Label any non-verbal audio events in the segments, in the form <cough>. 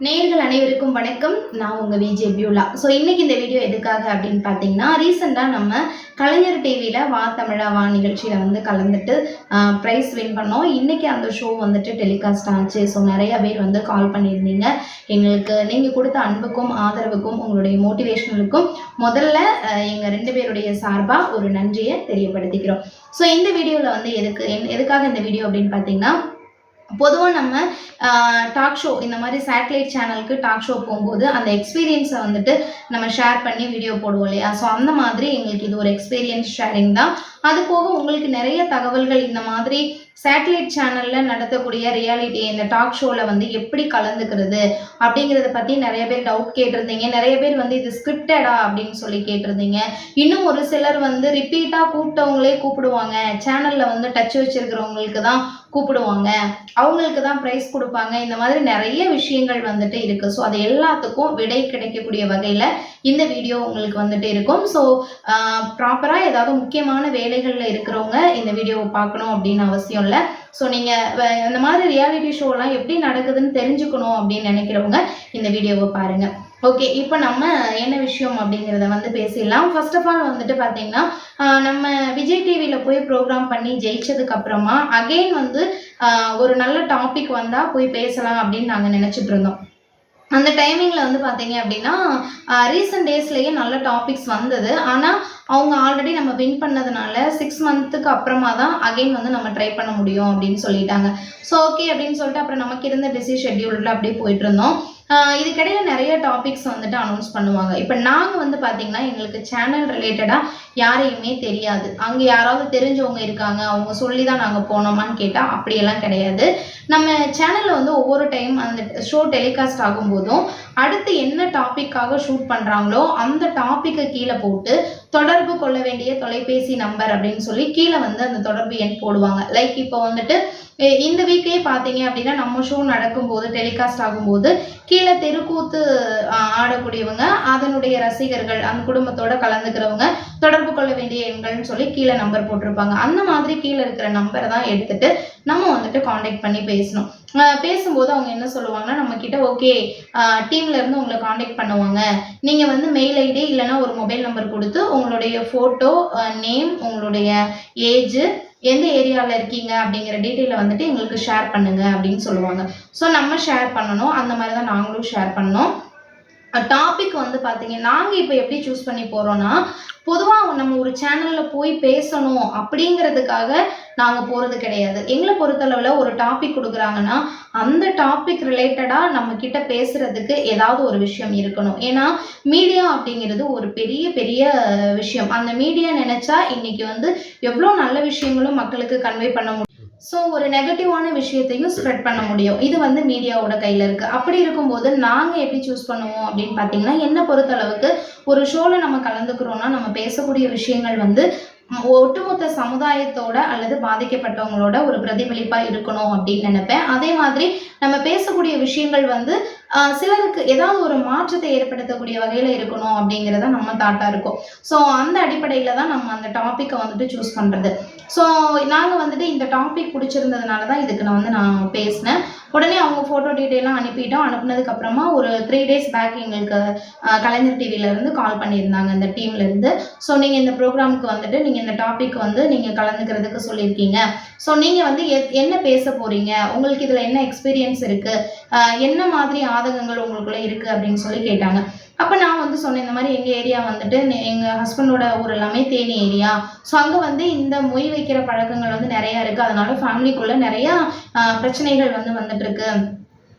நேர்கள் அனைவருக்கும் வணக்கம். நான் உங்கள் விஜே பியூலா ஸோ இன்னைக்கு இந்த வீடியோ எதுக்காக அப்படின்னு பார்த்தீங்கன்னா ரீசெண்டாக நம்ம கலைஞர் டிவியில் வா தமிழா வா நிகழ்ச்சியில் வந்து கலந்துட்டு ப்ரைஸ் வின் பண்ணோம். இன்றைக்கி அந்த ஷோ வந்துட்டு டெலிகாஸ்ட் ஆச்சு. ஸோ நிறைய பேர் வந்து கால் பண்ணியிருந்தீங்க. எங்களுக்கு நீங்கள் கொடுத்த அன்புக்கும் ஆதரவுக்கும் உங்களுடைய மோட்டிவேஷனலுக்கும் முதல்ல எங்கள் ரெண்டு பேருடைய சார்பாக ஒரு நன்றியை தெரியப்படுத்திக்கிறோம். ஸோ இந்த வீடியோவில் வந்து எதுக்கு என் எதுக்காக இந்த வீடியோ அப்படின்னு பார்த்தீங்கன்னா பொதுவாக நம்ம டாக் ஷோ இந்த மாதிரி சேட்டலைட் சேனலுக்கு டாக் ஷோ போகும்போது அந்த எக்ஸ்பீரியன்ஸை வந்துட்டு நம்ம ஷேர் பண்ணி வீடியோ போடுவோம் இல்லையா? ஸோ அந்த மாதிரி எங்களுக்கு இது ஒரு எக்ஸ்பீரியன்ஸ் ஷேரிங் தான். அது போக உங்களுக்கு நிறைய தகவல்கள் இந்த மாதிரி சேட்டலைட் சேனலில் நடத்தக்கூடிய ரியாலிட்டி இந்த டாக் ஷோவில் வந்து எப்படி கலந்துக்கிறது அப்படிங்கிறத பற்றி நிறைய பேர் டவுட் கேட்டிருந்தீங்க. நிறைய பேர் வந்து இது ஸ்கிரிப்டடா அப்படின்னு சொல்லி கேட்டிருந்தீங்க. இன்னும் ஒரு சிலர் வந்து ரிப்பீட்டாக கூப்பிட்டவங்களே கூப்பிடுவாங்க. சேனலில் வந்து டச் வச்சிருக்கிறவங்களுக்கு தான் கூப்பிடுவாங்க. அவங்களுக்கு தான் ப்ரைஸ் கொடுப்பாங்க. இந்த மாதிரி நிறைய விஷயங்கள் வந்துட்டு இருக்குது ஸோ அது எல்லாத்துக்கும் விடை கிடைக்கக்கூடிய வகையில் இந்த வீடியோ உங்களுக்கு வந்துட்டு இருக்கும். ஸோ ப்ராப்பராக ஏதாவது முக்கியமான வேலைகளில் இருக்கிறவங்க இந்த வீடியோவை பார்க்கணும் அப்படின்னு அவசியம் இல்லை. ஸோ நீங்கள் இந்த மாதிரி ரியாலிட்டி ஷோலாம் எப்படி நடக்குதுன்னு தெரிஞ்சுக்கணும் அப்படின்னு நினைக்கிறவங்க இந்த வீடியோவை பாருங்கள் ஓகே இப்போ நம்ம என்ன விஷயம் அப்படிங்கிறத வந்து பேசிடலாம். ஃபர்ஸ்ட் ஆஃப் ஆல் வந்துட்டு பார்த்தீங்கன்னா நம்ம விஜய் டிவியில் போய் ப்ரோக்ராம் பண்ணி ஜெயிச்சதுக்கு அப்புறமா அகெயின் வந்து ஒரு நல்ல டாபிக் வந்தால் போய் பேசலாம் அப்படின்னு நாங்கள் நினச்சிட்டு இருந்தோம். அந்த டைமிங்கில் வந்து பார்த்தீங்க அப்படின்னா ரீசெண்ட் டேஸ்லேயே நல்ல டாபிக்ஸ் வந்தது. ஆனால் அவங்க ஆல்ரெடி நம்ம வின் பண்ணதுனால சிக்ஸ் மந்த்துக்கு அப்புறமா தான் அகைன் வந்து நம்ம ட்ரை பண்ண முடியும் அப்படின்னு சொல்லிட்டாங்க. ஸோ ஓகே அப்படின்னு சொல்லிட்டு அப்புறம் நமக்கு இருந்த பிஸி ஷெட்யூலில் அப்படியே போயிட்டு இருந்தோம். இதுக்கிடையில நிறைய டாபிக்ஸ் வந்துட்டு அனௌன்ஸ் பண்ணுவாங்க. இப்போ நாங்கள் வந்து பார்த்தீங்கன்னா எங்களுக்கு சேனல் ரிலேட்டடாக யாரையுமே தெரியாது. அங்கே யாராவது தெரிஞ்சவங்க இருக்காங்க அவங்க சொல்லி தான் நாங்கள் போனோமான்னு கேட்டால் அப்படியெல்லாம் கிடையாது. நம்ம சேனலில் வந்து ஒவ்வொரு டைம் அந்த ஷோ டெலிகாஸ்ட் ஆகும்போதும் அடுத்து என்ன டாப்பிக்காக ஷூட் பண்ணுறாங்களோ அந்த டாப்பிக்கை கீழே போட்டு தொடர்பு கொள்ள வேண்டிய தொலைபேசி நம்பர் அப்படின்னு சொல்லி கீழே வந்து அந்த தொடர்பு எண் போடுவாங்க. லைக் இப்போ வந்துட்டு இந்த வீக்கே பார்த்தீங்க அப்படின்னா நம்ம ஷோ நடக்கும்போது டெலிகாஸ்ட் ஆகும்போது கீழே தெருக்கூத்து ஆடக்கூடியவங்க அதனுடைய ரசிகர்கள் அந்த குடும்பத்தோட கலந்துக்கிறவங்க தொடர்பு கொள்ள வேண்டிய எண்கள்னு சொல்லி கீழே நம்பர் போட்டிருப்பாங்க. அந்த மாதிரி கீழே இருக்கிற நம்பரை தான் எடுத்துட்டு நம்ம வந்துட்டு காண்டாக்ட் பண்ணி பேசணும். பேசும்போது அவங்க என்ன சொல்லுவாங்கன்னா நம்ம கிட்ட ஓகே டீம்ல இருந்து உங்களை காண்டாக்ட் பண்ணுவாங்க. நீங்க வந்து மெயில் ஐடி இல்லைன்னா ஒரு மொபைல் நம்பர் கொடுத்து உங்களுடைய ஃபோட்டோ நேம் உங்களுடைய ஏஜ் எந்த ஏரியாவில் இருக்கீங்க அப்படிங்கிற டீட்டெயிலை வந்துட்டு எங்களுக்கு ஷேர் பண்ணுங்க அப்படின்னு சொல்லுவாங்க. ஸோ நம்ம ஷேர் பண்ணணும். அந்த மாதிரி தான் நாங்களும் ஷேர் பண்ணோம் டாபிக் வந்து பார்த்தீங்கன்னா நாங்கள் இப்போ எப்படி சூஸ் பண்ணி போகிறோன்னா பொதுவாக நம்ம ஒரு சேனலில் போய் பேசணும் அப்படிங்கிறதுக்காக நாங்கள் போகிறது கிடையாது. எங்களை பொறுத்தளவில் ஒரு டாபிக் கொடுக்குறாங்கன்னா அந்த டாபிக் ரிலேட்டடாக நம்ம கிட்ட பேசுறதுக்கு ஏதாவது ஒரு விஷயம் இருக்கணும். ஏன்னா மீடியா அப்படிங்கிறது ஒரு பெரிய பெரிய விஷயம். அந்த மீடியா நினைச்சா இன்னைக்கு வந்து எவ்வளோ நல்ல விஷயங்களும் மக்களுக்கு கன்வே பண்ண முடியும். ஸோ ஒரு நெகட்டிவான விஷயத்தையும் ஸ்ப்ரெட் பண்ண முடியும். இது வந்து மீடியாவோட கையில் இருக்குது அப்படி இருக்கும்போது நாங்கள் எப்படி சூஸ் பண்ணுவோம் அப்படின்னு பார்த்தீங்கன்னா என்னை பொறுத்தளவுக்கு ஒரு ஷோவில் நம்ம கலந்துக்கிறோம்னா நம்ம பேசக்கூடிய விஷயங்கள் வந்து ஒட்டுமொத்த சமுதாயத்தோட அல்லது பாதிக்கப்பட்டவங்களோட ஒரு பிரதிபலிப்பாக இருக்கணும் அப்படின்னு நினைப்பேன். அதே மாதிரி நம்ம பேசக்கூடிய விஷயங்கள் வந்து சிலருக்கு ஏதாவது ஒரு மாற்றத்தை ஏற்படுத்தக்கூடிய வகையில் இருக்கணும் அப்படிங்கிறத நம்ம தாட்டாக இருக்கும். ஸோ அந்த அடிப்படையில் தான் நம்ம அந்த டாப்பிக்கை வந்துட்டு சூஸ் பண்ணுறது ஸோ நாங்கள் வந்துட்டு இந்த டாபிக் பிடிச்சிருந்ததுனால தான் இதுக்கு நான் வந்து நான் பேசினேன். உடனே அவங்க ஃபோட்டோ டீட்டெயிலாம் அனுப்பிட்டோம். அனுப்புனதுக்கப்புறமா ஒரு த்ரீ டேஸ் பேக் எங்களுக்கு கலைஞர் டிவியிலேருந்து கால் பண்ணியிருந்தாங்க இந்த டீம்லேருந்து ஸோ நீங்கள் இந்த ப்ரோக்ராமுக்கு வந்துட்டு நீங்கள் இந்த டாபிக் வந்து நீங்கள் கலந்துக்கிறதுக்கு சொல்லியிருக்கீங்க. ஸோ நீங்கள் வந்து எ- என்ன பேச போகிறீங்க உங்களுக்கு இதில் என்ன எக்ஸ்பீரியன்ஸ் இருக்குது என்ன மாதிரி பாதகங்கள் உங்களுக்குள்ளே இருக்குது அப்படின்னு சொல்லி கேட்டாங்க. அப்போ நான் வந்து சொன்னேன் இந்த மாதிரி எங்கள் ஏரியா வந்துட்டு எங்கள் ஹஸ்பண்டோட ஊர் எல்லாமே தேனி ஏரியா ஸோ அங்கே வந்து இந்த மொய் வைக்கிற பழக்கங்கள் வந்து நிறையா இருக்குது அதனால ஃபேமிலிக்குள்ளே நிறையா பிரச்சனைகள் வந்து வந்துட்டுருக்கு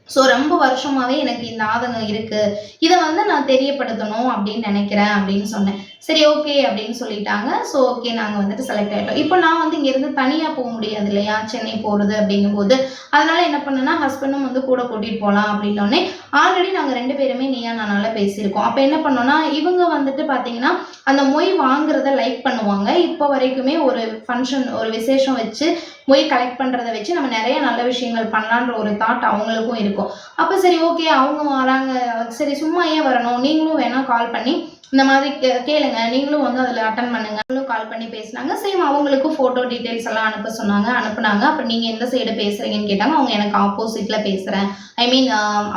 ஸோ ரொம்ப வருஷமாவே எனக்கு இந்த ஆதங்கம் இருக்கு. இதை வந்து நான் தெரியப்படுத்தணும் அப்படின்னு நினைக்கிறேன் அப்படின்னு சொன்னேன். சரி ஓகே அப்படின்னு சொல்லிட்டாங்க. ஸோ ஓகே நாங்கள் வந்துட்டு செலக்ட் ஆகிட்டோம் இப்போ நான் வந்து இங்கேருந்து தனியாக போக முடியாது இல்லையா? சென்னை போகிறது அப்படிங்கும்போது. அதனால என்ன பண்ணேன்னா ஹஸ்பண்டும் வந்து கூட கூட்டிகிட்டு போகலாம் அப்படின்னோடனே ஆல்ரெடி நாங்கள் ரெண்டு பேருமே நீயா நானால பேசியிருக்கோம். அப்போ என்ன பண்ணோம்னா இவங்க வந்துட்டு பார்த்தீங்கன்னா அந்த மொய் வாங்குறத லைக் பண்ணுவாங்க. இப்போ வரைக்குமே ஒரு ஃபங்க்ஷன் ஒரு விசேஷம் வச்சு போய் கலெக்ட் பண்ணுறத வச்சு நம்ம நிறைய நல்ல விஷயங்கள் பண்ணலான்ற ஒரு தாட் அவங்களுக்கும் இருக்கும். அப்போ சரி ஓகே அவங்க வராங்க. சரி சும்மா ஏன் வரணும்? நீங்களும் வேணால் கால் பண்ணி இந்த மாதிரி கே- கேளுங்க. நீங்களும் வந்து அதில் அட்டன் பண்ணுங்க. அவங்களும் கால் பண்ணி பேசினாங்க. சேம் அவங்களுக்கும் ஃபோட்டோ டீட்டெயில்ஸ் எல்லாம் அனுப்ப சொன்னாங்க அனுப்புனாங்க. அப்போ நீங்கள் எந்த சைடு பேசுகிறீங்கன்னு கேட்டாங்க. அவங்க எனக்கு ஆப்போசிட்டில் பேசுகிறேன் ஐ மீன்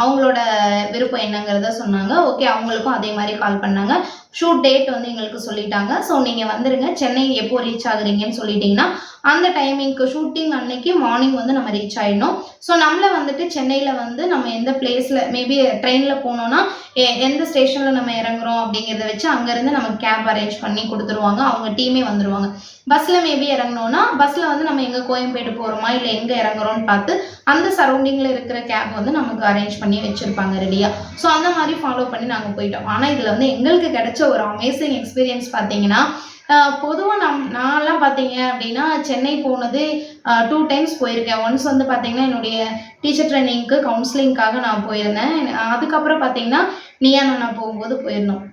அவங்களோட விருப்பம் என்னங்கிறத சொன்னாங்க. ஓகே அவங்களுக்கும் அதே மாதிரி கால் பண்ணாங்க. ஷூட் டேட் வந்து எங்களுக்கு சொல்லிட்டாங்க. ஸோ நீங்கள் வந்துருங்க. சென்னை எப்போ ரீச் ஆகுறீங்கன்னு சொல்லிட்டீங்கன்னா அந்த டைமிங்க்கு ஷூட்டிங் அன்னைக்கு மார்னிங் வந்து நம்ம ரீச் ஆகிடணும் ஸோ நம்மளை வந்துட்டு சென்னையில் வந்து நம்ம எந்த பிளேஸில் மேபி ட்ரெயினில் போனோம்னா எ- எந்த ஸ்டேஷனில் நம்ம இறங்குறோம் அப்படிங்கிறத வச்சு அங்கேருந்து நம்ம கேப் அரேஞ்ச் பண்ணி கொடுத்துருவாங்க. அவங்க டீமே வந்துருவாங்க. பஸ்ஸில் மேபி இறங்கினோன்னா பஸ்ஸில் வந்து நம்ம எங்கே கோயம்பேடு போகிறோமா இல்லை எங்கே இறங்குறோம்னு பார்த்து அந்த சரௌண்டிங்கில் இருக்கிற கேப் வந்து நமக்கு அரேஞ்ச் பண்ணி வச்சுருப்பாங்க ரெடியாக ஸோ அந்த மாதிரி ஃபாலோ பண்ணி நாங்கள் போயிட்டோம். ஆனால் இதில் வந்து எங்களுக்கு கிடைச்ச ஒரு அமேசிங் எக்ஸ்பீரியன்ஸ் பார்த்தீங்கன்னா பொதுவாக நம் நான்லாம் பார்த்தீங்க அப்படின்னா சென்னை போனது டூ டைம்ஸ் போயிருக்கேன். ஒன்ஸ் வந்து பார்த்தீங்கன்னா என்னுடைய டீச்சர் ட்ரைனிங்க்கு கவுன்சிலிங்க்காக நான் போயிருந்தேன். அதுக்கப்புறம் பார்த்தீங்கன்னா நீயா நான் போகும்போது போயிருந்தோம்.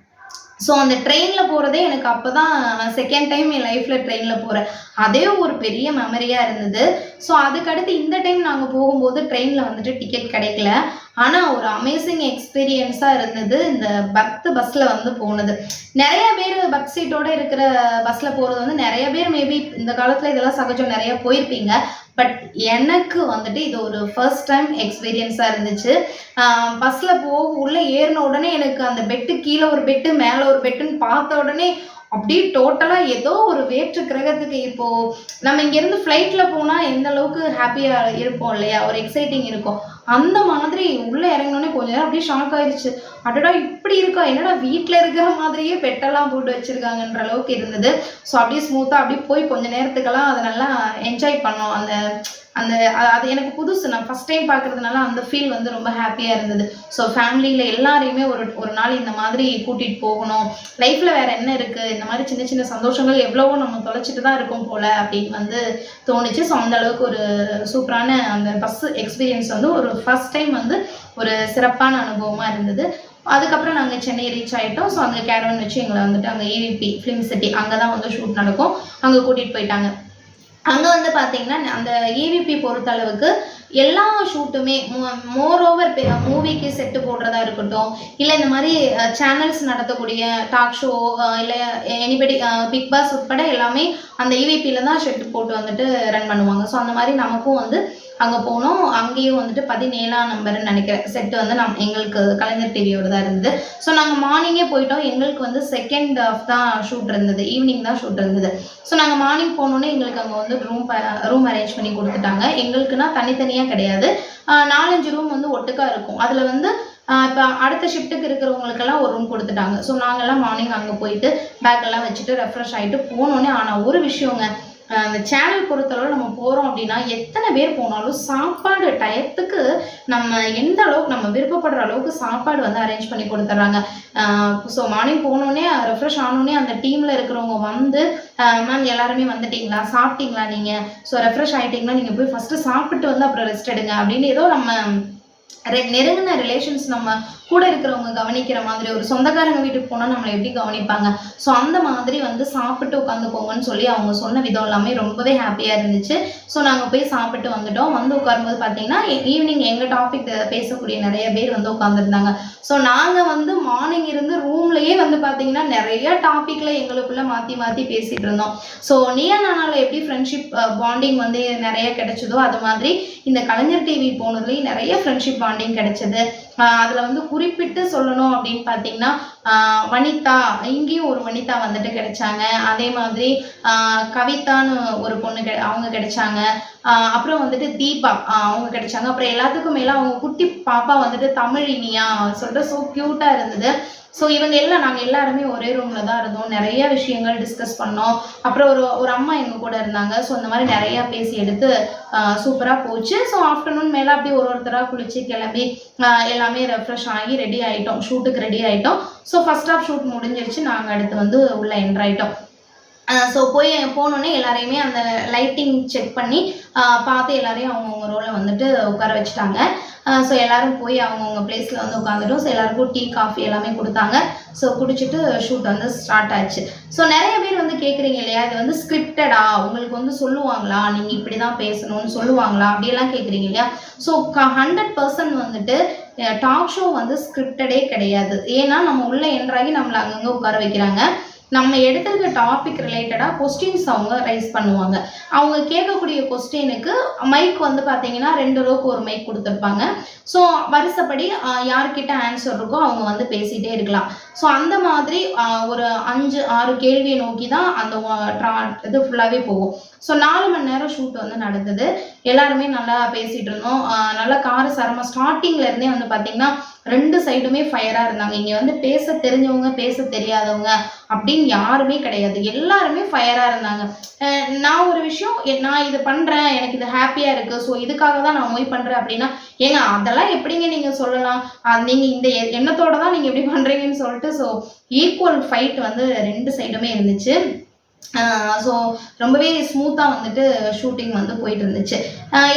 ஸோ அந்த ட்ரெயினில் போகிறதே எனக்கு அப்போ தான் செகண்ட் டைம் என் லைஃப்பில் ட்ரெயினில் போகிறேன் அதே ஒரு பெரிய மெமரியாக இருந்தது. ஸோ அதுக்கடுத்து இந்த டைம் நாங்கள் போகும்போது ட்ரெயினில் வந்துட்டு டிக்கெட் கிடைக்கல. ஆனால் ஒரு அமேசிங் எக்ஸ்பீரியன்ஸாக இருந்தது இந்த பக்த் பஸ்ஸில் வந்து போனது. நிறைய பேர் பக் சீட்டோட இருக்கிற பஸ்ஸில் போகிறது வந்து நிறைய பேர் மேபி இந்த காலத்தில் இதெல்லாம் சகஜம் நிறைய போயிருப்பீங்க. பட் எனக்கு வந்துட்டு இது ஒரு ஃபர்ஸ்ட் டைம் எக்ஸ்பீரியன்ஸாக இருந்துச்சு. பஸ்ஸில் போக உள்ளே ஏறின உடனே எனக்கு அந்த பெட்டு கீழே ஒரு பெட்டு மேலே ஒரு பெட்டுன்னு பார்த்த உடனே அப்படியே டோட்டலாக ஏதோ ஒரு வேற்று கிரகத்துக்கு இப்போது நம்ம இங்கேருந்து ஃப்ளைட்டில் போனால் எந்த அளவுக்கு ஹாப்பியாக இருப்போம் இல்லையா? ஒரு எக்ஸைட்டிங் இருக்கும். அந்த மாதிரி உள்ளே இறங்கினோடனே கொஞ்ச நேரம் அப்படியே ஷாக் ஆயிடுச்சு. அடடா இப்படி இருக்கா? என்னடா வீட்டில் இருக்கிற மாதிரியே பெட்டெல்லாம் போட்டு வச்சுருக்காங்கன்ற அளவுக்கு இருந்தது. ஸோ அப்படியே ஸ்மூத்தாக அப்படியே போய் கொஞ்ச நேரத்துக்கெல்லாம் அதை நல்லா என்ஜாய் பண்ணோம். அந்த அந்த அது எனக்கு புதுசு. நான் ஃபஸ்ட் டைம் பார்க்கறதுனால அந்த ஃபீல் வந்து ரொம்ப ஹாப்பியாக இருந்தது. ஸோ ஃபேமிலியில் எல்லாரையுமே ஒரு ஒரு நாள் இந்த மாதிரி கூட்டிகிட்டு போகணும். லைஃப்பில் வேறு என்ன இருக்குது இந்த மாதிரி சின்ன சின்ன சந்தோஷங்கள் எவ்வளவோ நம்ம தொலைச்சிட்டு தான் இருக்கோம் போல் அப்படின்னு வந்து தோணுச்சு. ஸோ அந்த அளவுக்கு ஒரு சூப்பரான அந்த பஸ் எக்ஸ்பீரியன்ஸ் வந்து ஒரு ஃபர்ஸ்ட் டைம் வந்து ஒரு சிறப்பான அனுபவமாக இருந்தது. அதுக்கப்புறம் நாங்கள் சென்னை ரீச் ஆகிட்டோம் ஸோ அங்கே கேரவன் வச்சு எங்களை வந்துட்டு அங்கே ஏவிபி ஃபிலிம் சிட்டி அங்கே தான் வந்து ஷூட் நடக்கும். அங்கே கூட்டிகிட்டு போயிட்டாங்க. அங்கே வந்து பார்த்தீங்கன்னா அந்த ஏவிபி பொறுத்தளவுக்கு எல்லா ஷூட்டுமே மோர் ஓவர் மூவிக்கு செட்டு போடுறதா இருக்கட்டும் இல்லை இந்த மாதிரி சேனல்ஸ் நடத்தக்கூடிய டாக் ஷோ இல்லை எனிபடி பிக் பாஸ் உட்பட எல்லாமே அந்த இவிபியில் தான் ஷெட்டு போட்டு வந்துட்டு ரன் பண்ணுவாங்க. ஸோ அந்த மாதிரி நமக்கும் வந்து அங்கே போனோம். அங்கேயும் வந்துட்டு பதினேழாம் நம்பர்னு நினைக்கிறேன். செட்டு வந்து நம் எங்களுக்கு கலைஞர் டிவியோட தான் இருந்தது. ஸோ நாங்கள் மார்னிங்கே போயிட்டோம். எங்களுக்கு வந்து செகண்ட் ஆஃப் தான் ஷூட் இருந்தது. ஈவினிங் தான் ஷூட் இருந்தது. ஸோ நாங்கள் மார்னிங் போனோன்னே எங்களுக்கு அங்கே வந்து ரூம் ரூம் அரேஞ்ச் பண்ணி கொடுத்துட்டாங்க. எங்களுக்குன்னா தனித்தனியாக கிடையாது. ஆஹ் நாலஞ்சு ரூம் வந்து ஒட்டுக்கா இருக்கும். அதில் வந்து இப்போ அடுத்த ஷிஃப்ட்டுக்கு இருக்கிறவங்களுக்கெல்லாம் ஒரு ரூம் கொடுத்துட்டாங்க. ஸோ நாங்கள்லாம் மார்னிங் அங்கே போயிட்டு பேக் எல்லாம் வச்சுட்டு ரெஃப்ரெஷ் ஆகிட்டு போனோன்னே ஆனால் ஒரு விஷயங்க அந்த சேனல் பொறுத்தளவு நம்ம போகிறோம் அப்படின்னா எத்தனை பேர் போனாலும் சாப்பாடு டயத்துக்கு நம்ம எந்த அளவுக்கு நம்ம விருப்பப்படுற அளவுக்கு சாப்பாடு வந்து அரேஞ்ச் பண்ணி கொடுத்துட்றாங்க. ஸோ மார்னிங் போனோடனே ரெஃப்ரெஷ் ஆனோடனே அந்த டீமில் இருக்கிறவங்க வந்து மேம் எல்லாருமே வந்துட்டீங்களா? சாப்பிட்டீங்களா நீங்கள் ஸோ ரெஃப்ரெஷ் ஆகிட்டீங்களா நீங்கள் போய் ஃபஸ்ட்டு சாப்பிட்டு வந்து அப்புறம் ரெஸ்ட் எடுங்க அப்படின்னு ஏதோ நம்ம நெருங்கின ரிலேஷன்ஸ் நம்ம கூட இருக்கிறவங்க கவனிக்கிற மாதிரி ஒரு சொந்தக்காரங்க வீட்டுக்கு போனால் நம்மளை எப்படி கவனிப்பாங்க? ஸோ அந்த மாதிரி வந்து சாப்பிட்டு உட்காந்துக்கோங்கன்னு சொல்லி அவங்க சொன்ன விதம் எல்லாமே ரொம்பவே ஹாப்பியாக இருந்துச்சு. ஸோ நாங்கள் போய் சாப்பிட்டு வந்துட்டோம். வந்து உட்காரும்போது பார்த்தீங்கன்னா ஈவினிங் e-, எங்கள் டாபிக் பேசக்கூடிய நிறைய பேர் வந்து உட்காந்துருந்தாங்க ஸோ நாங்கள் வந்து மார்னிங் இருந்து ரூம்லையே வந்து பார்த்தீங்கன்னா நிறைய டாப்பிக்கில் எங்களுக்குள்ளே மாற்றி மாற்றி பேசிகிட்டு இருந்தோம். ஸோ நீயா நானால் எப்படி ஃப்ரெண்ட்ஷிப் பாண்டிங் வந்து நிறைய கிடைச்சதோ அது மாதிரி இந்த கலைஞர் டிவி போனதுலேயும் நிறைய ஃப்ரெண்ட்ஷிப் பாண்டிங் கிடைச்சது. அதில் வந்து குறிப்பிட்டு சொல்லணும் அப்படின்னு பார்த்தீங்கன்னா வனிதா இங்கேயும் ஒரு வனிதா வந்துட்டு கிடைச்சாங்க. அதே மாதிரி கவிதான்னு ஒரு பொண்ணு கெ அவங்க கிடைச்சாங்க. அப்புறம் வந்துட்டு தீபா அவங்க கிடைச்சாங்க. அப்புறம் எல்லாத்துக்கும் மேலே அவங்க குட்டி பாப்பா வந்துட்டு தமிழ் இனியா சொல்லிட்டு ஸோ க்யூட்டாக இருந்தது. ஸோ இவங்க எல்லாம் நாங்கள் எல்லாருமே ஒரே ரூமில் தான் இருந்தோம். நிறைய விஷயங்கள் டிஸ்கஸ் பண்ணோம். அப்புறம் ஒரு ஒரு அம்மா எங்கள் கூட இருந்தாங்க. ஸோ இந்த மாதிரி நிறையா பேசி எடுத்து சூப்பராக போச்சு. ஸோ ஆஃப்டர்நூன் மேலே அப்படியே ஒரு ஒருத்தராக குளிச்சு கிளம்பி எல்லாமே ரெஃப்ரெஷ் ஆகி ரெடி ஆகிட்டோம் ஷூட்டுக்கு ரெடி ஆகிட்டோம் ஸோ ஃபர்ஸ்ட் ஆஃப் ஷூட் முடிஞ்சிருச்சு. நாங்கள் அடுத்து வந்து உள்ளே என்ட்ராயிட்டோம் ஸோ போய் போனோடனே எல்லாரையுமே அந்த லைட்டிங் செக் பண்ணி பார்த்து எல்லாரையும் அவங்கவுங்க ரோலை வந்துட்டு உட்கார வச்சுட்டாங்க. ஸோ எல்லாரும் போய் அவங்கவுங்க பிளேஸில் வந்து உட்காந்துட்டோம். ஸோ எல்லாருக்கும் டீ காஃபி எல்லாமே கொடுத்தாங்க. ஸோ குடிச்சிட்டு ஷூட் வந்து ஸ்டார்ட் ஆச்சு. ஸோ நிறைய பேர் வந்து கேட்குறீங்க இல்லையா? இது வந்து ஸ்கிரிப்டடா உங்களுக்கு வந்து சொல்லுவாங்களா? நீங்கள் இப்படி தான் பேசணும்னு சொல்லுவாங்களா? அப்படியெல்லாம் கேட்குறீங்க இல்லையா? ஸோ ஹண்ட்ரட் பர்சன்ட் வந்துட்டு டாக் ஷோ வந்து ஸ்கிரிப்டடே கிடையாது. ஏன்னா நம்ம உள்ளே என்ட்ராகி நம்மளை அங்கங்கே உட்கார வைக்கிறாங்க. நம்ம எடுத்திருக்க டாபிக் ரிலேட்டடாக கொஸ்டின்ஸ் அவங்க ரைஸ் பண்ணுவாங்க. அவங்க கேட்கக்கூடிய கொஸ்டினுக்கு மைக் வந்து பார்த்தீங்கன்னா ரெண்டு ரோக்கு ஒரு மைக் கொடுத்துருப்பாங்க. ஸோ வருஷப்படி யார்கிட்ட ஆன்சர் இருக்கோ அவங்க வந்து பேசிகிட்டே இருக்கலாம். ஸோ அந்த மாதிரி ஒரு அஞ்சு ஆறு கேள்வியை நோக்கி தான் அந்த ட்ரா இது ஃபுல்லாகவே போகும். ஸோ நாலு மணி நேரம் ஷூட் வந்து நடந்தது. எல்லாருமே நல்லா பேசிகிட்டு இருந்தோம். நல்லா கார சரமாக ஸ்டார்டிங்லேருந்தே வந்து பார்த்தீங்கன்னா ரெண்டு சைடுமே ஃபயராக இருந்தாங்க. இங்கே வந்து பேச தெரிஞ்சவங்க பேச தெரியாதவங்க அப்படின்னு யாருமே கிடையாது. எல்லாருமே ஃபயராக இருந்தாங்க. நான் ஒரு விஷயம் நான் இது பண்ணுறேன் எனக்கு இது ஹாப்பியாக இருக்குது ஸோ இதுக்காக தான் நான் மொய் பண்ணுறேன் அப்படின்னா ஏங்க அதெல்லாம் எப்படிங்க நீங்கள் சொல்லலாம்? நீங்கள் இந்த எ- எண்ணத்தோட தான் நீங்கள் எப்படி பண்ணுறீங்கன்னு சொல்லிட்டு ஸோ ஈக்குவல் ஃபைட் வந்து ரெண்டு சைடுமே இருந்துச்சு. ஸோ ரொம்பவே ஸ்மூத்தாக வந்துட்டு ஷூட்டிங் வந்து போயிட்டு இருந்துச்சு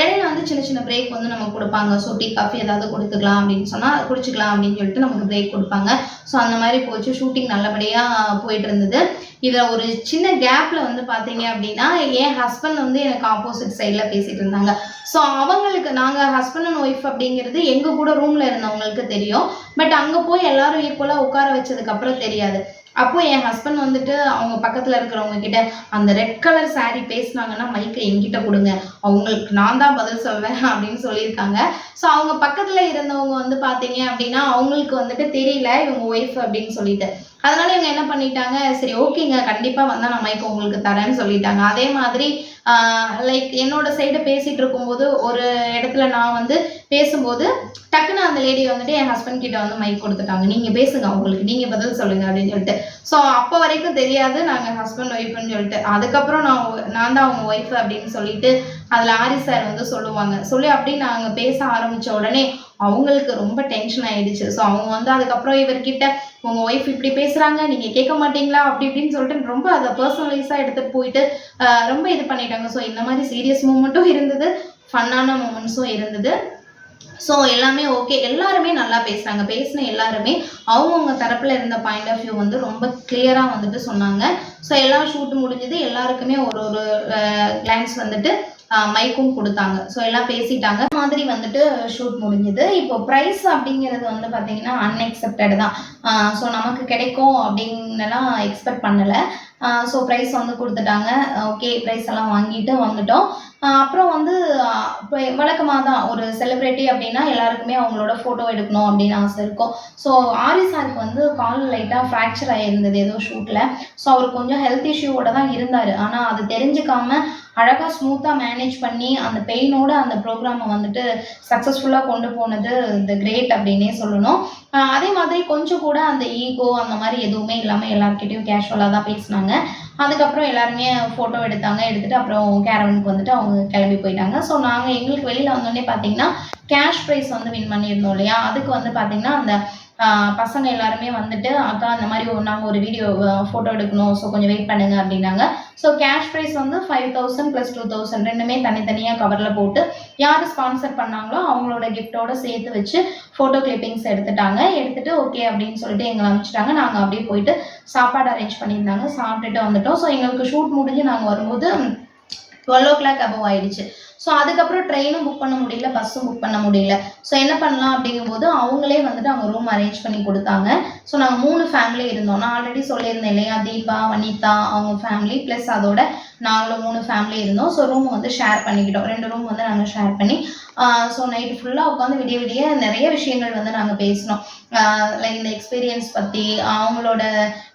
இடையில வந்து சின்ன சின்ன பிரேக் வந்து நமக்கு கொடுப்பாங்க. ஸோ டீ காஃபி ஏதாவது கொடுத்துக்கலாம் அப்படின்னு சொன்னால் குடிச்சிக்கலாம் அப்படின்னு சொல்லிட்டு நமக்கு பிரேக் கொடுப்பாங்க. ஸோ அந்த மாதிரி போச்சு. ஷூட்டிங் நல்லபடியாக போயிட்டு இருந்தது இதில் ஒரு சின்ன கேப்பில் வந்து பார்த்தீங்க அப்படின்னா என் ஹஸ்பண்ட் வந்து எனக்கு ஆப்போசிட் சைடில் பேசிகிட்டு இருந்தாங்க. ஸோ அவங்களுக்கு நாங்கள் ஹஸ்பண்ட் அண்ட் ஒய்ஃப் அப்படிங்கிறது எங்கள் கூட ரூமில் இருந்தவங்களுக்கு தெரியும். பட் அங்கே போய் எல்லாரும் ஈக்குவலாக உட்கார வச்சதுக்கப்புறம் தெரியாது. அப்போ என் ஹஸ்பண்ட் வந்துட்டு அவங்க பக்கத்தில் இருக்கிறவங்க கிட்ட அந்த ரெட் கலர் saree பேசினாங்கன்னா மைக்கை என்கிட்ட கொடுங்க. அவங்களுக்கு நான் தான் பதில் சொல்வேன் <laughs> அப்படின்னு சொல்லியிருக்காங்க. ஸோ அவங்க பக்கத்தில் இருந்தவங்க வந்து பார்த்தீங்க அப்படின்னா அவங்களுக்கு வந்துட்டு தெரியல இவங்க ஒய்ஃப் அப்படின்னு சொல்லிட்டு. அதனால இவங்க என்ன பண்ணிட்டாங்க? சரி ஓகேங்க கண்டிப்பாக வந்தால் நான் மைக் உங்களுக்கு தரேன்னு சொல்லிட்டாங்க. அதே மாதிரி லைக் என்னோட சைடு பேசிட்டு இருக்கும்போது ஒரு இடத்துல நான் வந்து பேசும்போது டக்குன்னு அந்த லேடி வந்துட்டு என் ஹஸ்பண்ட் கிட்ட வந்து மைக் கொடுத்துட்டாங்க. நீங்கள் பேசுங்க அவங்களுக்கு. நீங்கள் பதில் சொல்லுங்க அப்படின்னு சொல்லிட்டு. ஸோ அப்போ வரைக்கும் தெரியாது நாங்கள் ஹஸ்பண்ட் ஒய்ஃப்னு சொல்லிட்டு. அதுக்கப்புறம் நான் நான் தான் அவங்க ஒய்ஃப் அப்படின்னு சொல்லிட்டு அதில் ஆரி சார் வந்து சொல்லுவாங்க. சொல்லி அப்படி நாங்கள் பேச ஆரம்பித்த உடனே அவங்களுக்கு ரொம்ப டென்ஷன் ஆயிடுச்சு. ஸோ அவங்க வந்து அதுக்கப்புறம் இவர்கிட்ட உங்கள் ஒய்ஃப் இப்படி பேசுகிறாங்க நீங்கள் கேட்க மாட்டீங்களா? அப்படி இப்படின்னு சொல்லிட்டு ரொம்ப அதை பர்சனலைஸாக எடுத்துகிட்டு போயிட்டு ரொம்ப இது பண்ணிட்டாங்க. ஸோ இந்த மாதிரி சீரியஸ் மூமெண்ட்டும் இருந்தது. ஃபன்னான மூமெண்ட்ஸும் இருந்தது. ஸோ எல்லாமே ஓகே எல்லாருமே நல்லா பேசுகிறாங்க பேசின எல்லாருமே அவங்கவுங்க தரப்பில் இருந்த பாயிண்ட் ஆஃப் வியூ வந்து ரொம்ப கிளியராக வந்துட்டு சொன்னாங்க. ஸோ எல்லாம் ஷூட்டு முடிஞ்சது. எல்லாருக்குமே ஒரு ஒரு கிளான்ஸ் வந்துட்டு மைக்கும் கொடுத்தாங்க. ஸோ எல்லாம் பேசிட்டாங்க. மாதிரி வந்துட்டு ஷூட் முடிஞ்சது. இப்போ ப்ரைஸ் அப்படிங்கிறது வந்து பார்த்தீங்கன்னா அன்எக்செப்டட் தான். ஸோ நமக்கு கிடைக்கும் அப்படின்னுலாம் எக்ஸ்பெக்ட் பண்ணலை. ஸோ ப்ரைஸ் வந்து கொடுத்துட்டாங்க. ஓகே ப்ரைஸ் எல்லாம் வாங்கிட்டு வந்துட்டோம். அப்புறம் வந்து இப்போ வழக்கமாக தான் ஒரு செலிப்ரிட்டி அப்படின்னா எல்லாருக்குமே அவங்களோட ஃபோட்டோ எடுக்கணும் அப்படின்னு ஆசை இருக்கும். ஸோ ஆரி சாருக்கு வந்து கால் லைட்டாக ஃப்ராக்சர் ஆகியிருந்தது ஏதோ ஷூட்டில் ஸோ அவர் கொஞ்சம் ஹெல்த் இஷ்யூவோட தான் இருந்தார். ஆனால் அது தெரிஞ்சுக்காம அழகாக ஸ்மூத்தாக மேனேஜ் பண்ணி அந்த பெயினோட அந்த ப்ரோக்ராமை வந்துட்டு சக்ஸஸ்ஃபுல்லாக கொண்டு போனது இந்த கிரேட் அப்படின்னே சொல்லணும். அதே மாதிரி கொஞ்சம் கூட அந்த ஈகோ அந்த மாதிரி எதுவுமே இல்லாமல் எல்லாருக்கிட்டையும் கேஷுவலாக தான் பேசினாங்க. அதுக்கப்புறம் எல்லாருமே ஃபோட்டோ எடுத்தாங்க. எடுத்துட்டு அப்புறம் கேரவனுக்கு வந்துட்டு அவங்க கிளம்பி போயிட்டாங்க. ஸோ நாங்கள் எங்களுக்கு வெளியில் வந்தோடனே பார்த்தீங்கன்னா கேஷ் ப்ரைஸ் வந்து வின் பண்ணியிருந்தோம் இல்லையா? அதுக்கு வந்து பார்த்தீங்கன்னா அந்த பசங்க எல்லாருமே வந்துட்டு அக்கா அந்த மாதிரி நாங்கள் ஒரு வீடியோ ஃபோட்டோ எடுக்கணும். ஸோ கொஞ்சம் வெயிட் பண்ணுங்க அப்படின்னாங்க. ஸோ கேஷ் ப்ரைஸ் வந்து five thousand plus two thousand ரெண்டுமே தனித்தனியாக கவரில் போட்டு யார் ஸ்பான்சர் பண்ணாங்களோ அவங்களோட கிஃப்டோட சேர்த்து வச்சு ஃபோட்டோ கிளிப்பிங்ஸ் எடுத்துட்டாங்க. எடுத்துட்டு ஓகே அப்படின்னு சொல்லிட்டு எங்களை அனுப்பிச்சிட்டாங்க. நாங்கள் அப்படியே போயிட்டு சாப்பாடு அரேஞ்ச் பண்ணியிருந்தாங்க. சாப்பிட்டுட்டு வந்துட்டோம். ஸோ எங்களுக்கு ஷூட் முடிஞ்சு நாங்கள் வரும்போது டுவெல் ஓ கிளாக் அபவ் ஆயிடுச்சு. ஸோ அதுக்கப்புறம் ட்ரெயினும் புக் பண்ண முடியல பஸ்ஸும் புக் பண்ண முடியல. ஸோ என்ன பண்ணலாம் அப்படிங்கும்போது அவங்களே வந்துட்டு அவங்க ரூம் அரேஞ்ச் பண்ணி கொடுத்தாங்க. ஸோ நாங்கள் மூணு ஃபேமிலி இருந்தோம். நான் ஆல்ரெடி சொல்லியிருந்தேன் இல்லையா தீபா வனிதா அவங்க ஃபேமிலி ப்ளஸ் அதோட நாங்களும் மூணு ஃபேமிலி இருந்தோம். ஸோ ரூம் வந்து ஷேர் பண்ணிக்கிட்டோம். ரெண்டு ரூம் வந்து நாங்கள் ஷேர் பண்ணி ஸோ நைட்டு ஃபுல்லாக உட்காந்து விடிய விடிய நிறைய விஷயங்கள் வந்து நாங்கள் பேசினோம். லைக் இந்த எக்ஸ்பீரியன்ஸ் பற்றி அவங்களோட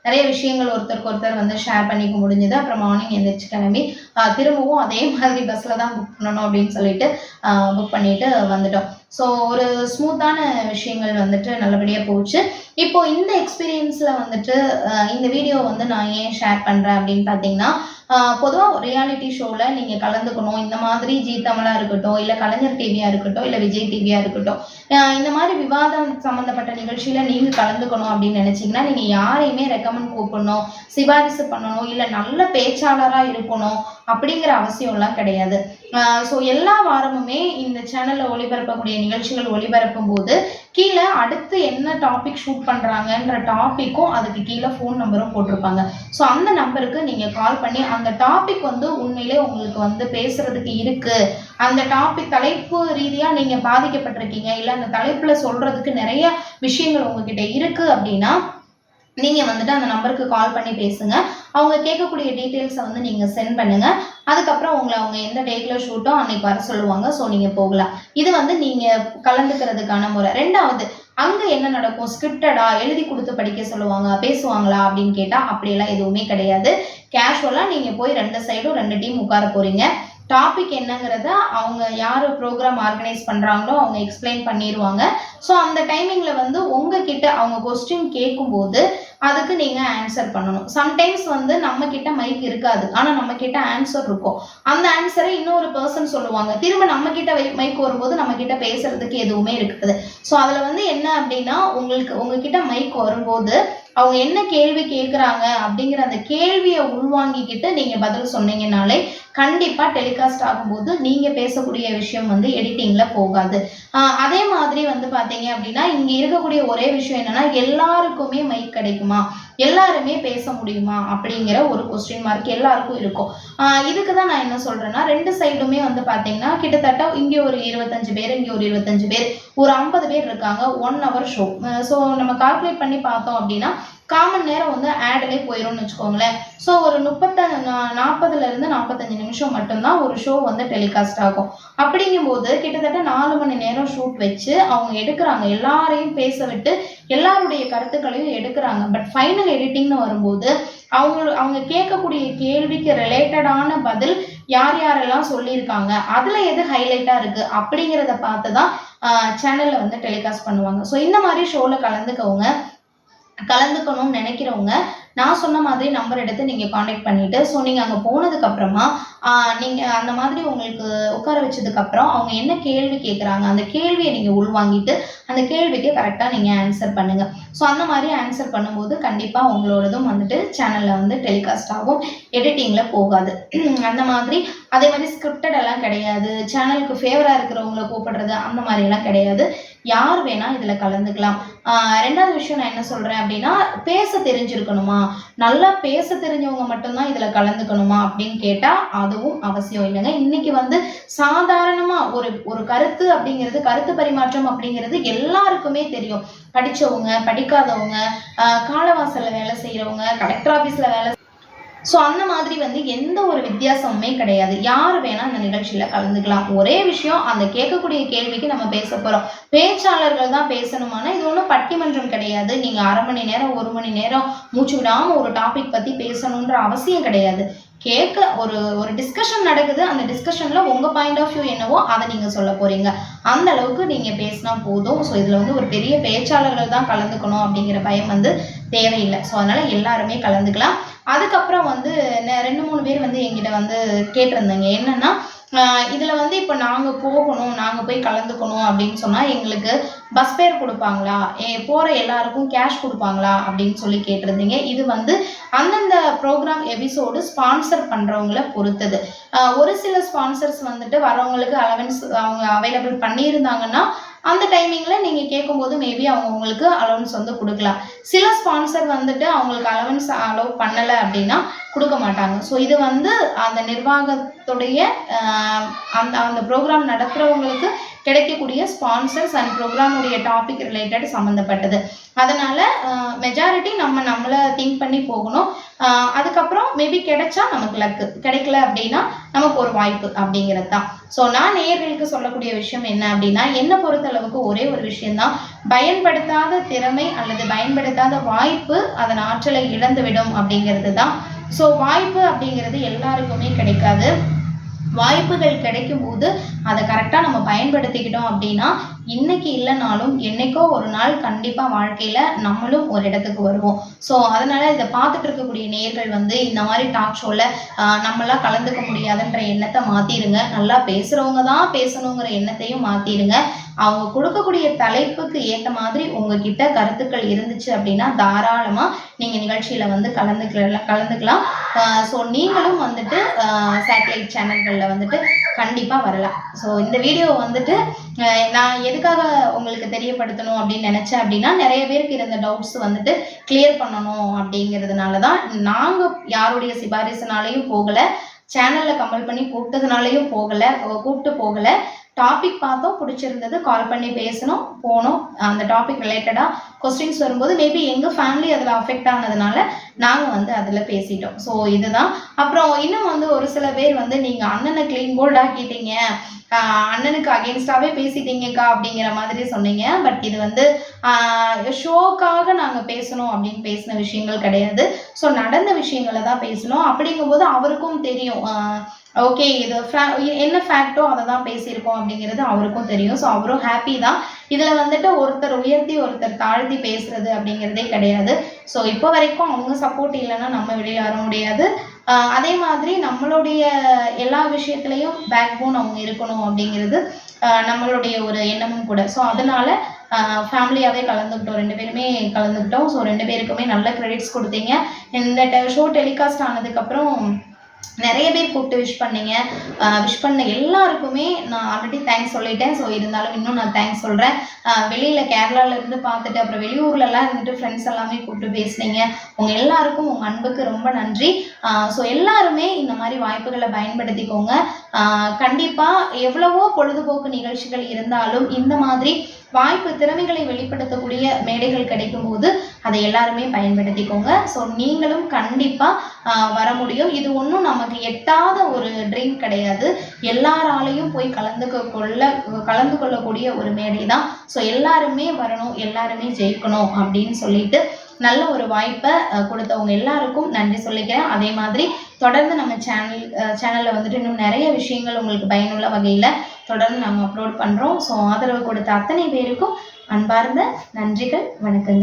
நிறைய விஷயங்கள் ஒருத்தருக்கு ஒருத்தர் வந்து ஷேர் பண்ணிக்க முடிஞ்சது. அப்புறம் மார்னிங் எந்திரிச்சு கிளம்பி திரும்பவும் அதே மாதிரி பஸ்ஸில் தான் புக் பண்ணணும் அப்படின்னு சொல்லிட்டு புக் பண்ணிட்டு வந்துட்டோம். ஸோ ஒரு ஸ்மூத்தான விஷயங்கள் வந்துட்டு நல்லபடியாக போச்சு. இப்போ இந்த எக்ஸ்பீரியன்ஸில் வந்துட்டு இந்த வீடியோ வந்து நான் ஏன் ஷேர் பண்ணுறேன் அப்படின்னு பார்த்தீங்கன்னா பொதுவாக ரியாலிட்டி ஷோவில் நீங்கள் கலந்துக்கணும். இந்த மாதிரி ஜி தமிழாக இருக்கட்டும் இல்லை கலைஞர் டிவியாக இருக்கட்டும் இல்லை விஜய் டிவியாக இருக்கட்டும் இந்த மாதிரி விவாதம் சம்மந்தப்பட்ட நிகழ்ச்சியில் நீங்கள் கலந்துக்கணும் அப்படின்னு நினச்சிங்கன்னா நீங்கள் யாரையுமே ரெக்கமெண்ட் கூப்பிடணும் சிபாரிசு பண்ணணும் இல்லை நல்ல பேச்சாளராக இருக்கணும் அப்படிங்கிற அவசியம்லாம் கிடையாது. ஸோ எல்லா வாரமுமே இந்த சேனலில் ஒளிபரப்பக்கூடிய நிகழ்ச்சிகள் ஒளிபரப்பும் போது கீழே அடுத்து என்ன டாபிக் ஷூட் பண்ணுறாங்கன்ற டாப்பிக்கும் அதுக்கு கீழே ஃபோன் நம்பரும் போட்டிருப்பாங்க. ஸோ அந்த நம்பருக்கு நீங்கள் கால் பண்ணி அந்த டாபிக் வந்து உண்மையிலே உங்களுக்கு வந்து பேசுகிறதுக்கு இருக்குது அந்த டாபிக் தலைப்பு ரீதியாக நீங்கள் பாதிக்கப்பட்டிருக்கீங்க. இல்லை அந்த தலைப்பில் சொல்கிறதுக்கு நிறைய விஷயங்கள் உங்ககிட்ட இருக்குது அப்படின்னா நீங்கள் வந்துட்டு அந்த நம்பருக்கு கால் பண்ணி பேசுங்க. அவங்க கேட்கக்கூடிய டீட்டெயில்ஸை வந்து நீங்கள் சென்ட் பண்ணுங்க. அதுக்கப்புறம் உங்களை அவங்க எந்த டேட்டில் ஷூட்டோ அன்னைக்கு வர சொல்லுவாங்க. ஸோ நீங்கள் போகலாம். இது வந்து நீங்கள் கலந்துக்கிறதுக்கான முறை. ரெண்டாவது அங்கே என்ன நடக்கும்? ஸ்கிரிப்டடா எழுதி கொடுத்து படிக்க சொல்லுவாங்க. பேசுவாங்களா அப்படின்னு கேட்டால் அப்படியெல்லாம் எதுவுமே கிடையாது. கேஷுவலாக நீங்கள் போய் ரெண்டு சைடும் ரெண்டு டீம் உட்கார போகிறீங்க டாபிக் என்னங்கிறத அவங்க யார் ப்ரோக்ராம் ஆர்கனைஸ் பண்ணுறாங்களோ அவங்க எக்ஸ்பிளைன் பண்ணிடுவாங்க ஸோ அந்த டைமிங்கில் வந்து உங்ககிட்ட அவங்க கொஸ்டின் கேட்கும்போது அதுக்கு நீங்கள் ஆன்சர் பண்ணணும். சம்டைம்ஸ் வந்து நம்மக்கிட்ட மைக் இருக்காது. ஆனால் நம்ம ஆன்சர் இருக்கும். அந்த ஆன்சரை இன்னொரு பர்சன் சொல்லுவாங்க. திரும்ப நம்மக்கிட்ட மைக் வரும்போது நம்ம கிட்ட பேசுறதுக்கு எதுவுமே இருக்காது. ஸோ அதில் வந்து என்ன அப்படின்னா உங்களுக்கு உங்ககிட்ட மைக் வரும்போது அவங்க என்ன கேள்வி கேட்குறாங்க அப்படிங்கிற அந்த கேள்வியை உள்வாங்கிக்கிட்டு நீங்கள் பதில் சொன்னீங்கனாலே கண்டிப்பாக டெலிகாஸ்ட் ஆகும்போது நீங்கள் பேசக்கூடிய விஷயம் வந்து எடிட்டிங்கில் போகாது. ஆஹ் அதே மாதிரி வந்து பார்த்தீங்க அப்படின்னா இங்கே இருக்கக்கூடிய ஒரே விஷயம் என்னன்னா எல்லாருக்குமே மைக் கிடைக்குமா? எல்லாருமே பேச முடியுமா அப்படிங்கிற ஒரு கொஸ்டின் மார்க் எல்லாருக்கும் இருக்கும். ஆஹ் இதுக்கு தான் நான் என்ன சொல்றேன்னா ரெண்டு சைடுமே வந்து பார்த்தீங்கன்னா கிட்டத்தட்ட இங்கே ஒரு இருபத்தஞ்சு பேர் இங்கே ஒரு இருபத்தஞ்சு பேர் ஒரு ஐம்பது பேர் இருக்காங்க ஒன் ஹவர் ஷோ ஸோ நம்ம கால்குலேட் பண்ணி பார்த்தோம் அப்படின்னா காமன் நேரம் வந்து ஆடலே போயிடும்னு வச்சுக்கோங்களேன். ஸோ ஒரு முப்பத்த நாற்பதுல இருந்து நாற்பத்தஞ்சு நிமிஷம் மட்டும்தான் ஒரு ஷோ வந்து டெலிகாஸ்ட் ஆகும். அப்படிங்கும்போது கிட்டத்தட்ட நாலு மணி நேரம் ஷூட் வச்சு அவங்க எடுக்கிறாங்க. எல்லாரையும் பேச விட்டு எல்லாருடைய கருத்துக்களையும் எடுக்கிறாங்க. பட் ஃபைனல் எடிட்டிங்னு வரும்போது அவங்க அவங்க கேட்கக்கூடிய கேள்விக்கு ரிலேட்டடான பதில் யார் யாரெல்லாம் சொல்லியிருக்காங்க? அதில் எது ஹைலைட்டாக இருக்குது அப்படிங்கிறத பார்த்து தான் சேனலில் வந்து டெலிகாஸ்ட் பண்ணுவாங்க. ஸோ இந்த மாதிரி ஷோவில் கலந்துக்கவங்க கலந்துக்கணும்னு நினைக்கிறவங்க நான் சொன்ன மாதிரி நம்பர் எடுத்து நீங்கள் காண்டாக்ட் பண்ணிவிட்டு ஸோ நீங்கள் அங்கே போனதுக்கப்புறமா நீங்கள் அந்த மாதிரி உங்களுக்கு உட்கார வச்சதுக்கப்புறம் அவங்க என்ன கேள்வி கேட்குறாங்க அந்த கேள்வியை நீங்கள் உள்வாங்கிட்டு அந்த கேள்விக்கு கரெக்டாக நீங்கள் ஆன்சர் பண்ணுங்கள் ஸோ அந்த மாதிரி ஆன்சர் பண்ணும்போது கண்டிப்பாக உங்களோடதும் வந்துட்டு சேனலில் வந்து டெலிகாஸ்ட் ஆகும். எடிட்டிங்கில் போகாது. <clears throat> அந்த மாதிரி அதே மாதிரி ஸ்கிரிப்டட் எல்லாம் கிடையாது. சேனலுக்கு ஃபேவராக இருக்கிறவங்கள கூப்பிடுறது அந்த மாதிரிலாம் கிடையாது. யார் வேணால் இதில் கலந்துக்கலாம். ரெண்டாவது விஷயம் நான் என்ன சொல்கிறேன் அப்படின்னா பேச தெரிஞ்சிருக்கணுமா? நல்லா பேச தெரிஞ்சவங்க மட்டும்தான் இதில் கலந்துக்கணுமா அப்படின்னு கேட்டால் அதுவும் அவசியம். இல்லைங்க இன்னைக்கு வந்து சாதாரணமாக ஒரு ஒரு கருத்து அப்படிங்கிறது கருத்து பரிமாற்றம் அப்படிங்கிறது எல்லாருக்குமே தெரியும். படிச்சவங்க படிக்காதவங்க ஆஹ் காலவாசல்ல வேலை செய்கிறவங்க கலெக்டர் ஆஃபீஸில் வேலை ஸோ அந்த மாதிரி வந்து எந்த ஒரு வித்தியாசமுமே கிடையாது. யார் வேணால் அந்த நிகழ்ச்சியில் கலந்துக்கலாம். ஒரே விஷயம் அந்த கேட்கக்கூடிய கேள்விக்கு நம்ம பேச போகிறோம் பேச்சாளர்கள் தான் பேசணுமானா இது ஒன்றும் பட்டிமன்றம் கிடையாது. நீங்கள் அரை மணி நேரம் ஒரு மணி நேரம் மூச்சு விடாமல் ஒரு டாபிக் பற்றி பேசணுன்ற அவசியம் கிடையாது. கேட்க ஒரு ஒரு டிஸ்கஷன் நடக்குது. அந்த டிஸ்கஷனில் உங்கள் பாயிண்ட் ஆஃப் வியூ என்னவோ அதை நீங்கள் சொல்ல போகிறீங்க அந்த அளவுக்கு நீங்கள் பேசினா போதும். ஸோ இதில் வந்து ஒரு பெரிய பேச்சாளர்கள் தான் கலந்துக்கணும் அப்படிங்கிற பயம் வந்து தேவையில்லை. ஸோ அதனால் எல்லாருமே கலந்துக்கலாம். அதுக்கப்புறம் வந்து ரெண்டு மூணு பேர் வந்து எங்கிட்ட வந்து கேட்டிருந்தாங்க. என்னன்னா இதில் வந்து இப்போ நாங்கள் போகணும் நாங்கள் போய் கலந்துக்கணும் அப்படின்னு சொன்னால் எங்களுக்கு பஸ் பேர் கொடுப்பாங்களா? ஏ போகிற எல்லாருக்கும் கேஷ் கொடுப்பாங்களா? அப்படின்னு சொல்லி கேட்டிருந்தீங்க. இது வந்து அந்தந்த ப்ரோக்ராம் எபிசோடு ஸ்பான்சர் பண்ணுறவங்களை பொறுத்தது. ஒரு சில ஸ்பான்சர்ஸ் வந்துட்டு வரவங்களுக்கு அலவன்ஸ் அவங்க அவைலபிள் பண்ணியிருந்தாங்கன்னா அந்த டைமிங்கில் நீங்கள் கேட்கும்போது மேபி அவங்க உங்களுக்கு அலவன்ஸ் வந்து கொடுக்கலாம். சில ஸ்பான்சர் வந்துட்டு அவங்களுக்கு அலவன்ஸ் அலோவ் பண்ணலை அப்படின்னா கொடுக்க மாட்டாங்க. ஸோ இது வந்து அந்த நிர்வாகத்துடைய அந்த அந்த ப்ரோக்ராம் நடத்துகிறவங்களுக்கு கிடைக்கக்கூடிய ஸ்பான்சர்ஸ் அண்ட் ப்ரோக்ராமுடைய டாபிக் ரிலேட்டட் சம்மந்தப்பட்டது அதனால் மெஜாரிட்டி நம்ம நம்மளை திங்க் பண்ணி போகணும். அதுக்கப்புறம் மேபி கிடைச்சா நமக்கு லக்கு கிடைக்கல அப்படின்னா நமக்கு ஒரு வாய்ப்பு அப்படிங்கிறது தான். ஸோ நான் நேர்களுக்கு சொல்லக்கூடிய விஷயம் என்ன அப்படின்னா என்னை பொறுத்தளவுக்கு ஒரே ஒரு விஷயம்தான் பயன்படுத்தாத திறமை அல்லது பயன்படுத்தாத வாய்ப்பு அதன் ஆற்றலை இழந்துவிடும் அப்படிங்கிறது தான் ஸோ வாய்ப்பு அப்படிங்கிறது எல்லாருக்குமே கிடைக்காது. வாய்ப்புகள் கிடைக்கும் போது அதை கரெக்டாக நம்ம பயன்படுத்திக்கிட்டோம் அப்படின்னா இன்னைக்கு இல்லைனாலும் என்னைக்கோ ஒரு நாள் கண்டிப்பாக வாழ்க்கையில் நம்மளும் ஒரு இடத்துக்கு வருவோம். ஸோ அதனால இதை பார்த்துட்டு இருக்கக்கூடிய நேர்கள் வந்து இந்த மாதிரி டாக் ஷோவில் நம்மளாம் கலந்துக்க முடியாதுன்ற எண்ணத்தை மாற்றிடுங்க நல்லா பேசுகிறவங்க தான் பேசணுங்கிற எண்ணத்தையும் மாற்றிடுங்க அவங்க கொடுக்கக்கூடிய தலைப்புக்கு ஏற்ற மாதிரி உங்ககிட்ட கருத்துக்கள் இருந்துச்சு அப்படின்னா தாராளமாக நீங்கள் நிகழ்ச்சியில் வந்து கலந்துக்கலாம். கலந்துக்கலாம் ஸோ நீங்களும் வந்துட்டு சேட்டலைட் சேனல்களில் வந்துட்டு கண்டிப்பாக வரலாம். ஸோ இந்த வீடியோ வந்துட்டு நான் எதுக்காக உங்களுக்கு தெரியப்படுத்தணும் அப்படின்னு நினச்சேன் அப்படின்னா நிறைய பேருக்கு இருந்த டவுட்ஸ் வந்துட்டு கிளியர் பண்ணணும் அப்படிங்கிறதுனால தான் நாங்கள் யாருடைய சிபாரிசுனாலையும் போகலை. சேனலில் கமெண்ட் பண்ணி கூப்பிட்டதுனாலையும் போகலை. கூப்பிட்டு போகலை. டாபிக் பார்த்தோம் பிடிச்சிருந்தது. கால் பண்ணி பேசணும் போனோம் அந்த டாபிக் ரிலேட்டடாக கொஸ்டின்ஸ் வரும்போது மேபி எங்கள் ஃபேமிலி அதில் அஃபெக்ட் ஆனதுனால நாங்கள் வந்து அதில் பேசிட்டோம். ஸோ இதுதான். அப்புறம் இன்னும் வந்து ஒரு சில பேர் வந்து நீங்கள் அண்ணனை க்ளீன் போல்ட் ஆக்கிட்டீங்க. அண்ணனுக்கு அகேன்ஸ்டாகவே பேசிட்டீங்கக்கா அப்படிங்கிற மாதிரி சொன்னீங்க. பட் இது வந்து ஷோக்காக நாங்கள் பேசணும் அப்படின்னு பேசின விஷயங்கள் கிடையாது. ஸோ நடந்த விஷயங்களை தான் பேசணும். அப்படிங்கும்போது அவருக்கும் தெரியும். ஓகே இது என்ன ஃபேக்டோ அதை தான் பேசியிருக்கோம் அப்படிங்கிறது அவருக்கும் தெரியும். ஸோ அவரும் ஹாப்பி தான். இதில் வந்துட்டு ஒருத்தர் உயர்த்தி ஒருத்தர் தாழ்த்தி பேசுறது அப்படிங்கிறதே கிடையாது. ஸோ இப்போ வரைக்கும் அவங்க சப்போர்ட் இல்லைன்னா நம்ம வெளியில் வர முடியாது. அதே மாதிரி நம்மளுடைய எல்லா விஷயத்துலையும் பேக் போன் அவங்க இருக்கணும் அப்படிங்கிறது நம்மளுடைய ஒரு எண்ணமும் கூட. ஸோ அதனால ஃபேமிலியாகவே கலந்துக்கிட்டோம். ரெண்டு பேருமே கலந்துக்கிட்டோம். ஸோ ரெண்டு பேருக்குமே நல்ல கிரெடிட்ஸ் கொடுத்தீங்க. இந்த ஷோ டெலிகாஸ்ட் ஆனதுக்கப்புறம் நிறைய பேர் கூப்பிட்டு விஷ் பண்ணீங்க. விஷ் பண்ண எல்லாருக்குமே நான் ஆல்ரெடி தேங்க்ஸ் சொல்லிட்டேன். ஸோ இருந்தாலும் இன்னும் நான் தேங்க்ஸ் சொல்கிறேன் வெளியில் கேரளாவில் இருந்து பார்த்துட்டு அப்புறம் வெளியூர்லலாம் இருந்துட்டு ஃப்ரெண்ட்ஸ் எல்லாமே கூப்பிட்டு பேசுனீங்க. உங்கள் எல்லாருக்கும் உங்கள் அன்புக்கு ரொம்ப நன்றி. ஸோ எல்லாருமே இந்த மாதிரி வாய்ப்புகளை பயன்படுத்திக்கோங்க. கண்டிப்பாக எவ்வளவோ பொழுதுபோக்கு நிகழ்ச்சிகள் இருந்தாலும் இந்த மாதிரி வாய்ப்பு திறமைகளை வெளிப்படுத்தக்கூடிய மேடைகள் கிடைக்கும்போது அதை எல்லாருமே பயன்படுத்திக்கோங்க. ஸோ நீங்களும் கண்டிப்பாக வர முடியும். இது ஒன்றும் நமக்கு எட்டாத ஒரு ட்ரீம் கிடையாது. எல்லாராலையும் போய் கலந்துக்க கொள்ள கலந்து கொள்ளக்கூடிய ஒரு மேடை தான் ஸோ எல்லாருமே வரணும் எல்லாருமே ஜெயிக்கணும் அப்படின்னு சொல்லிட்டு நல்ல ஒரு வாய்ப்பை கொடுத்தவங்க எல்லாருக்கும் நன்றி சொல்லிக்கிறேன். அதே மாதிரி தொடர்ந்து நம்ம சேனல் சேனலில் வந்துட்டு இன்னும் நிறைய விஷயங்கள் உங்களுக்கு பயனுள்ள வகையில் தொடர்ந்து நம்ம அப்லோட் பண்ணுறோம் ஸோ ஆதரவு கொடுத்த அத்தனை பேருக்கும் அன்பார்ந்த நன்றிகள் வணக்கங்கள்.